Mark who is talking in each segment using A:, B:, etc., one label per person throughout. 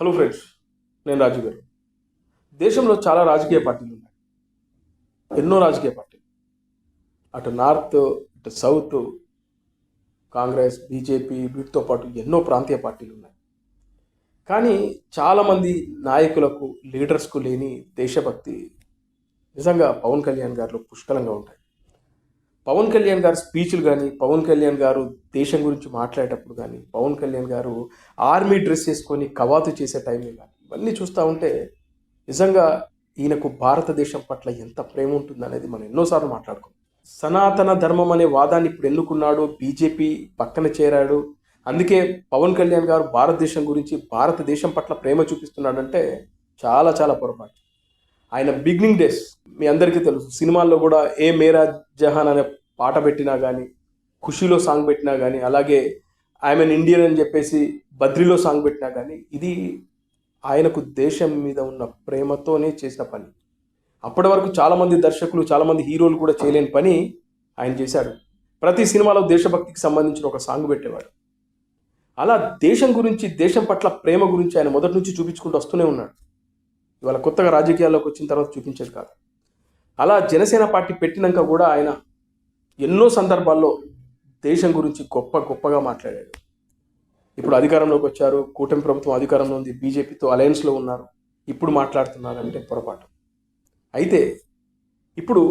A: Hello friends నేను రాజు గారు. దేశంలో చాలా రాజకీయ పార్టీలు ఉన్నాయి. ఎన్నో రాజకీయ పార్టీలు. అటు నార్త్ ఇటు సౌత్ కాంగ్రెస్ బీజేపీ వీటితో పాటు ఎన్నో ప్రాంతీయ పార్టీలు ఉన్నాయి. కానీ చాలామంది నాయకులకు లీడర్స్కు లేని దేశభక్తి నిజంగా పవన్ కళ్యాణ్ గారిలో పుష్కలంగా ఉంటాయి. పవన్ కళ్యాణ్ గారు స్పీచ్లు కానీ పవన్ కళ్యాణ్ గారు దేశం గురించి మాట్లాడేటప్పుడు కానీ పవన్ కళ్యాణ్ గారు ఆర్మీ డ్రెస్ వేసుకొని కవాతు చేసే టైంలో కానీ ఇవన్నీ చూస్తూ ఉంటే నిజంగా ఈయనకు భారతదేశం పట్ల ఎంత ప్రేమ ఉంటుంది అనేది మనం ఎన్నోసార్లు మాట్లాడుకున్నాం సనాతన ధర్మం అనే వాదాన్ని ఇప్పుడు ఎన్నుకున్నాడు బీజేపీ పక్కన చేరాడు. అందుకే పవన్ కళ్యాణ్ గారు భారతదేశం గురించి భారతదేశం పట్ల ప్రేమ చూపిస్తున్నాడంటే చాలా చాలా పొరపాటు. ఆయన బిగినింగ్ డేస్ మీ అందరికీ తెలుసు. సినిమాల్లో కూడా ఏ మేరా జహాన్ అనే పాట పెట్టినా కానీ ఖుషీలో సాంగ్ పెట్టినా కానీ అలాగే ఐఎమ్ ఇండియన్ అని చెప్పేసి బద్రిలో సాంగ్ పెట్టినా కానీ ఇది ఆయనకు దేశం మీద ఉన్న ప్రేమతోనే చేసిన పని. అప్పటి వరకు చాలామంది దర్శకులు చాలామంది హీరోలు కూడా చేయలేని పని ఆయన చేశాడు. ప్రతి సినిమాలో దేశభక్తికి సంబంధించిన ఒక సాంగ్ పెట్టేవాడు. అలా దేశం గురించి దేశం పట్ల ప్రేమ గురించి ఆయన మొదటి నుంచి చూపించుకుంటూ వస్తూనే ఉన్నాడు. ఇవాళ కొత్తగా రాజకీయాల్లోకి వచ్చిన తర్వాత చూపించేది కాదు. అలా జనసేన పార్టీ పెట్టినాక కూడా ఆయన ఎన్నో సందర్భాల్లో దేశం గురించి గొప్ప గొప్పగా మాట్లాడాడు. ఇప్పుడు అధికారంలోకి వచ్చారు కూటమి ప్రభుత్వం అధికారంలో ఉంది బీజేపీతో అలయన్స్లో ఉన్నారు ఇప్పుడు మాట్లాడుతున్నారంటే పొరపాటు. అయితే ఇప్పుడు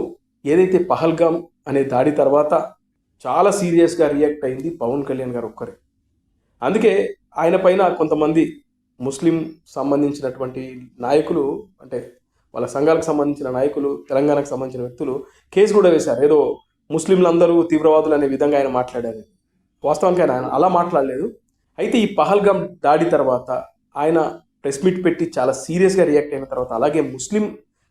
A: ఏదైతే పహల్గామ్ అనే దాడి తర్వాత చాలా సీరియస్గా రియాక్ట్ అయింది పవన్ కళ్యాణ్ గారు ఒక్కరే. అందుకే ఆయన పైన కొంతమంది ముస్లిం సంబంధించినటువంటి నాయకులు అంటే వాళ్ళ సంఘాలకు సంబంధించిన నాయకులు తెలంగాణకు సంబంధించిన వ్యక్తులు కేసు కూడా వేశారు. ఏదో ముస్లింలందరూ తీవ్రవాదులు అనే విధంగా ఆయన మాట్లాడారు. వాస్తవానికి ఆయన అలా మాట్లాడలేదు. అయితే ఈ పహల్గామ్ దాడి తర్వాత ఆయన ప్రెస్ మీట్ పెట్టి చాలా సీరియస్గా రియాక్ట్ అయిన తర్వాత అలాగే ముస్లిం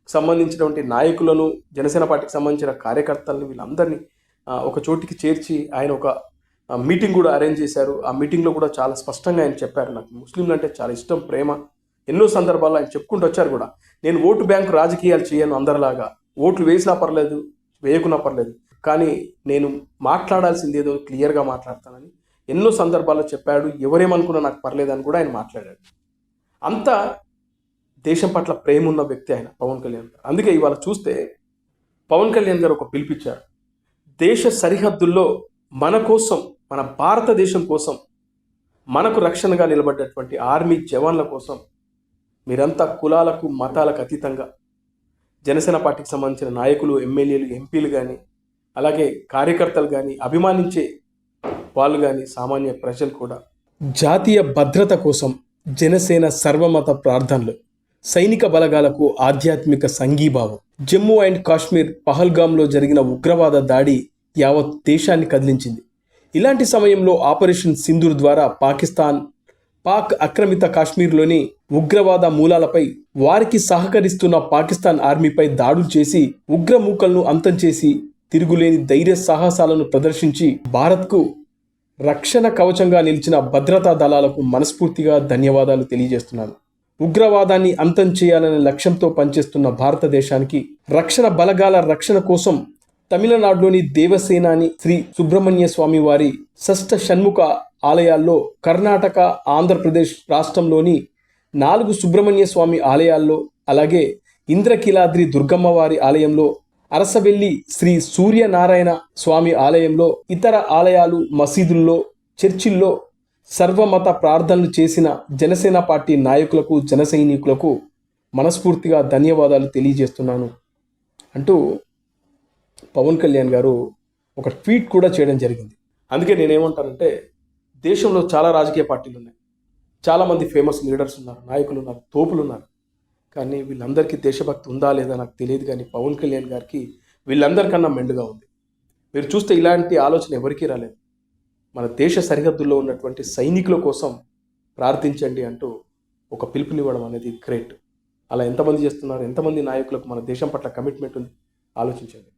A: సంబంధించినటువంటి నాయకులను జనసేన పార్టీకి సంబంధించిన కార్యకర్తలను వీళ్ళందరినీ ఒక చోటికి చేర్చి ఆయన ఒక మీటింగ్ కూడా అరేంజ్ చేశారు. ఆ మీటింగ్లో కూడా చాలా స్పష్టంగా ఆయన చెప్పారు. నాకు ముస్లింలు అంటే చాలా ఇష్టం ప్రేమ. ఎన్నో సందర్భాల్లో ఆయన చెప్పుకుంటూ వచ్చారు కూడా. నేను ఓటు బ్యాంకు రాజకీయాలు చేయను అందరిలాగా. ఓట్లు వేసినా పర్లేదు వేయకున్నా పర్లేదు. కానీ నేను మాట్లాడాల్సింది ఏదో క్లియర్గా మాట్లాడతానని ఎన్నో సందర్భాల్లో చెప్పాడు. ఎవరేమనుకున్నా నాకు పర్లేదని కూడా ఆయన మాట్లాడాడు. అంత దేశం పట్ల ప్రేమ ఉన్న వ్యక్తి ఆయన పవన్ కళ్యాణ్ గారు. అందుకే ఇవాళ చూస్తే పవన్ కళ్యాణ్ గారు ఒక పిలిపించారు. దేశ సరిహద్దుల్లో మన కోసం మన భారతదేశం కోసం మనకు రక్షణగా నిలబడ్డటువంటి ఆర్మీ జవాన్ల కోసం మీరంతా కులాలకు మతాలకు అతీతంగా జనసేన పార్టీకి సంబంధించిన నాయకులు ఎమ్మెల్యేలు ఎంపీలు కానీ అలాగే కార్యకర్తలు కానీ అభిమానించే వాళ్ళు కానీ సామాన్య ప్రజలు కూడా జాతీయ భద్రత కోసం జనసేన సర్వమత ప్రార్థనలు సైనిక బలగాలకు ఆధ్యాత్మిక సంఘీభావం. జమ్మూ అండ్ కాశ్మీర్ పహల్గామ్లో జరిగిన ఉగ్రవాద దాడి యావత్ దేశాన్ని కదిలించింది. ఇలాంటి సమయంలో ఆపరేషన్ సింధూర్ ద్వారా పాకిస్తాన్ పాక్ ఆక్రమిత కాశ్మీర్లోని ఉగ్రవాద మూలాలపై వారికి సహకరిస్తున్న పాకిస్తాన్ ఆర్మీపై దాడులు చేసి ఉగ్రమూకలను అంతం చేసి తిరుగులేని ధైర్య సాహసాలను ప్రదర్శించి భారత్కు రక్షణ కవచంగా నిలిచిన భద్రతా దళాలకు మనస్ఫూర్తిగా ధన్యవాదాలు తెలియజేస్తున్నాను. ఉగ్రవాదాన్ని అంతం చేయాలనే లక్ష్యంతో పనిచేస్తున్న భారతదేశానికి రక్షణ బలగాల రక్షణ కోసం తమిళనాడులోని దేవసేనాని శ్రీ సుబ్రహ్మణ్య స్వామి వారి షష్ఠ షణ్ముఖ ఆలయాల్లో కర్ణాటక ఆంధ్రప్రదేశ్ రాష్ట్రంలోని నాలుగు సుబ్రహ్మణ్య స్వామి ఆలయాల్లో అలాగే ఇంద్రకీలాద్రి దుర్గమ్మవారి ఆలయంలో అరసవెల్లి శ్రీ సూర్యనారాయణ స్వామి ఆలయంలో ఇతర ఆలయాలు మసీదుల్లో చర్చిల్లో సర్వమత ప్రార్థనలు చేసిన జనసేన పార్టీ నాయకులకు జనసైనికులకు మనస్ఫూర్తిగా ధన్యవాదాలు తెలియజేస్తున్నాను. అంటూ పవన్ కళ్యాణ్ గారు ఒక ట్వీట్ కూడా చేయడం జరిగింది. అందుకే నేనేమంటానంటే దేశంలో చాలా రాజకీయ పార్టీలు ఉన్నాయి. చాలామంది ఫేమస్ లీడర్స్ ఉన్నారు నాయకులు ఉన్నారు తోపులు ఉన్నారు. కానీ వీళ్ళందరికీ దేశభక్తి ఉందా లేదా నాకు తెలియదు కానీ పవన్ కళ్యాణ్ గారికి వీళ్ళందరికన్నా మెండుగా ఉంది. మీరు చూస్తే ఇలాంటి ఆలోచన ఎవరికీ రాలేదు. మన దేశ సరిహద్దుల్లో ఉన్నటువంటి సైనికుల కోసం ప్రార్థించండి అంటూ ఒక పిలుపునివ్వడం అనేది గ్రేట్. అలా ఎంతమంది చేస్తున్నారు? ఎంతమంది నాయకులకు మన దేశం పట్ల కమిట్మెంట్ ఉంది? ఆలోచించండి.